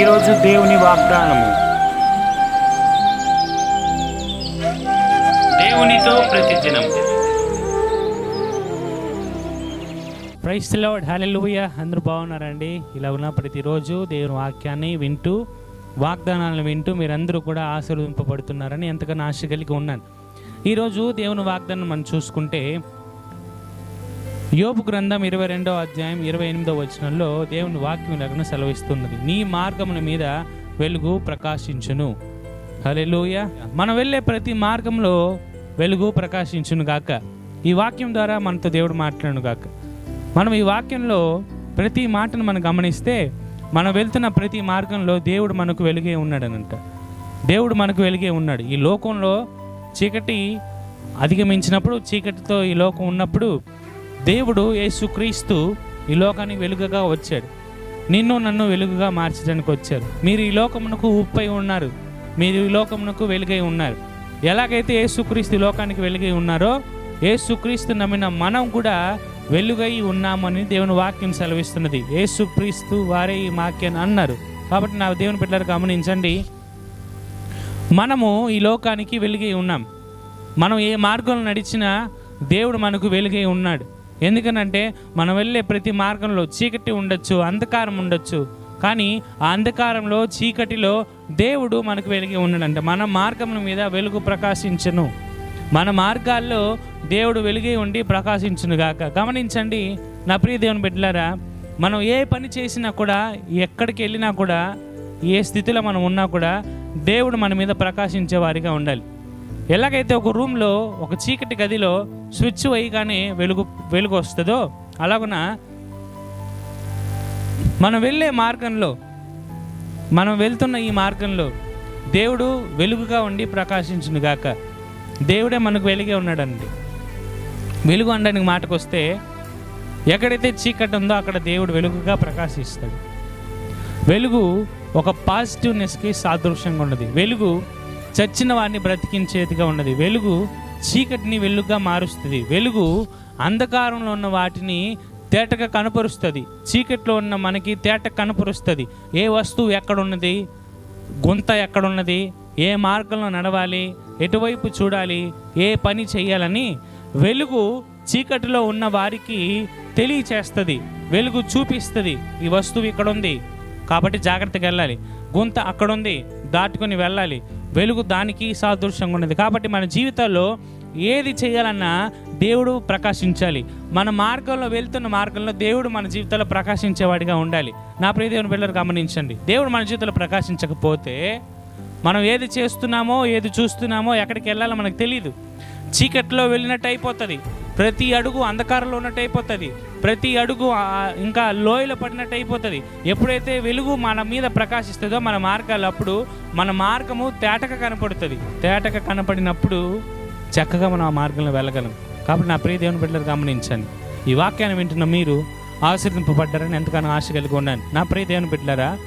ఈరోజు దేవుని వాగ్దానము. దేవునితో ప్రతిదినం. ప్రైస్ లార్డ్ హల్లెలూయ అందరూ బాగున్నారండి? ఇలా ఉన్న ప్రతిరోజు దేవుని వాక్యాన్ని వింటూ వాగ్దానాలను వింటూ మీరందరూ కూడా ఆశీర్వదింపబడుతున్నారని ఎంతగానో ఆశ కలిగి ఉన్నాను. ఈరోజు దేవుని వాగ్దానం మనం చూసుకుంటే యోపు గ్రంథం ఇరవై రెండవ అధ్యాయం ఇరవై ఎనిమిదవ వచనంలో దేవుని వాక్యం సెలవిస్తున్నది. నీ మార్గముల మీద వెలుగు ప్రకాశించును. హల్లెలూయ. మనం వెళ్ళే ప్రతి మార్గంలో వెలుగు ప్రకాశించును గాక. ఈ వాక్యం ద్వారా మనతో దేవుడు మాట్లాడును గాక. మనం ఈ వాక్యంలో ప్రతి మాటను మనం గమనిస్తే మనం వెళ్తున్న ప్రతి మార్గంలో దేవుడు మనకు వెలుగే ఉన్నాడనంట. దేవుడు మనకు వెలుగే ఉన్నాడు. ఈ లోకంలో చీకటి అధిగమించినప్పుడు చీకటితో ఈ లోకం ఉన్నప్పుడు దేవుడు యేసుక్రీస్తు ఈ లోకానికి వెలుగుగా వచ్చాడు. నిన్ను నన్ను వెలుగుగా మార్చడానికి వచ్చారు. మీరు ఈ లోకమునకు ఉప్పై ఉన్నారు. మీరు ఈ లోకమునకు వెలుగై ఉన్నారు. ఎలాగైతే యేసుక్రీస్తు ఈ లోకానికి వెలుగై ఉన్నారో యేసుక్రీస్తు నమ్మిన మనం కూడా వెలుగై ఉన్నామని దేవుని వాక్యం సెలవిస్తున్నది. యేసుక్రీస్తు వారే ఈ వాక్యాన్ని అన్నారు. కాబట్టి నా దేవుని బిడ్డలు గమనించండి. మనము ఈ లోకానికి వెలుగై ఉన్నాం. మనం ఏ మార్గంలో నడిచినా దేవుడు మనకు వెలుగై ఉన్నాడు. ఎందుకనంటే మనం వెళ్ళే ప్రతి మార్గంలో చీకటి ఉండొచ్చు అంధకారం ఉండొచ్చు. కానీ ఆ అంధకారంలో చీకటిలో దేవుడు మనకు వెలిగి ఉండడంట మన మార్గముల మీద వెలుగు ప్రకాశించను. మన మార్గాల్లో దేవుడు వెలిగి ఉండి ప్రకాశించును గాక. గమనించండి నా ప్రియ దేవుని బిడ్డలారా మనం ఏ పని చేసినా కూడా ఎక్కడికి వెళ్ళినా కూడా ఏ స్థితిలో మనం ఉన్నా కూడా దేవుడు మన మీద ప్రకాశించే వారిగా ఉండాలి. ఎలాగైతే ఒక రూమ్లో ఒక చీకటి గదిలో స్విచ్ వేయగానే వెలుగు వెలుగు వస్తుందో అలాగున మనం వెళ్ళే మార్గంలో మనం వెళ్తున్న ఈ మార్గంలో దేవుడు వెలుగుగా ఉండి ప్రకాశించును గాక. దేవుడే మనకు వెలుగే ఉన్నాడండి. వెలుగు అనడానికి మాటకు వస్తే ఎక్కడైతే చీకటి ఉందో అక్కడ దేవుడు వెలుగుగా ప్రకాశిస్తాడు. వెలుగు ఒక పాజిటివ్నెస్కి సాదృశ్యంగా ఉన్నది. వెలుగు చచ్చిన వారిని బ్రతికించేదిగా ఉన్నది. వెలుగు చీకటిని వెలుగుగా మారుస్తుంది. వెలుగు అంధకారంలో ఉన్న వాటిని తేటగా కనపరుస్తుంది. చీకట్లో ఉన్న మనకి తేట కనపరుస్తుంది. ఏ వస్తువు ఎక్కడున్నది? గుంత ఎక్కడున్నది? ఏ మార్గంలో నడవాలి? ఎటువైపు చూడాలి? ఏ పని చేయాలని వెలుగు చీకటిలో ఉన్న వారికి తెలియచేస్తుంది. వెలుగు చూపిస్తుంది. ఈ వస్తువు ఇక్కడ ఉంది కాబట్టి జాగ్రత్తగా వెళ్ళాలి. గుంత అక్కడ ఉంది దాటుకొని వెళ్ళాలి. వెలుగు దానికి సాదృశ్యంగా ఉన్నది. కాబట్టి మన జీవితాల్లో ఏది చేయాలన్నా దేవుడు ప్రకాశించాలి. మన మార్గంలో వెళ్తున్న మార్గంలో దేవుడు మన జీవితంలో ప్రకాశించేవాడిగా ఉండాలి. నా ప్రియదేవుని పిల్లలు గమనించండి. దేవుడు మన జీవితంలో ప్రకాశించకపోతే మనం ఏది చేస్తున్నామో ఏది చూస్తున్నామో ఎక్కడికి వెళ్ళాలో మనకు తెలియదు చీకట్లో వెళ్ళినట్టు అయిపోతుంది. ప్రతి అడుగు అంధకారంలో ఉన్నట్టు అయిపోతుంది ప్రతి అడుగు ఇంకా లోయలో పడినట్టు అయిపోతుంది ఎప్పుడైతే వెలుగు మన మీద ప్రకాశిస్తుందో మన మార్గాలు అప్పుడు మన మార్గము తేటక కనపడుతుంది. తేటక కనపడినప్పుడు చక్కగా మనం ఆ మార్గంలో వెళ్ళగలం. కాబట్టి నా ప్రియ దేవుని బిడ్డలు గమనించండి. ఈ వాక్యాన్ని వింటున్న మీరు ఆశీర్దింపబడ్డారని ఎంతగానో ఆశ కలిగి ఉన్నాను. నా ప్రియ దేవుని బిడ్డలారా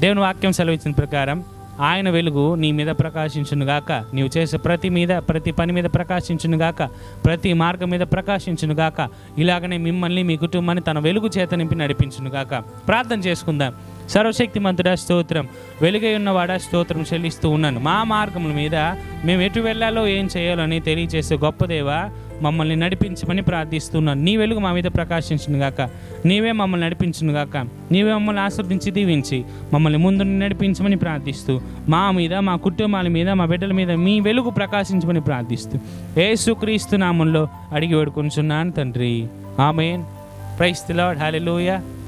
దేవుని వాక్యం సెలవిచ్చిన ప్రకారం ఆయన వెలుగు నీ మీద ప్రకాశించునుగాక నీవు చేసే ప్రతి మీద ప్రతి పని మీద ప్రకాశించునుగాక ప్రతి మార్గం మీద ప్రకాశించునుగాక ఇలాగనే మిమ్మల్ని మీ కుటుంబాన్ని తన వెలుగు చేత నింపి నడిపించునుగాక ప్రార్థన చేసుకుందాం. సర్వశక్తిమంతుడా స్తోత్రం. వెలుగై ఉన్నవాడా స్తోత్రం చెల్లిస్తూ ఉన్నాను. మా మార్గముల మీద మేము ఎటు వెళ్ళాలో ఏం చేయాలో అని తెలియజేసే గొప్పదేవా మమ్మల్ని నడిపించమని ప్రార్థిస్తున్నాను నీ వెలుగు మా మీద ప్రకాశించును గాక. నీవే మమ్మల్ని నడిపించును గాక. నీవే మమ్మల్ని ఆస్వాదించి దీవించి మమ్మల్ని ముందు నడిపించమని ప్రార్థిస్తూ మా మీద మా కుటుంబాల మీద మా బిడ్డల మీద మీ వెలుగు ప్రకాశించమని ప్రార్థిస్తూ ఏసుక్రీస్తు నామంలో అడిగి వేడుకొంచున్నాను తండ్రి. ఆమెన్. Praise the lord.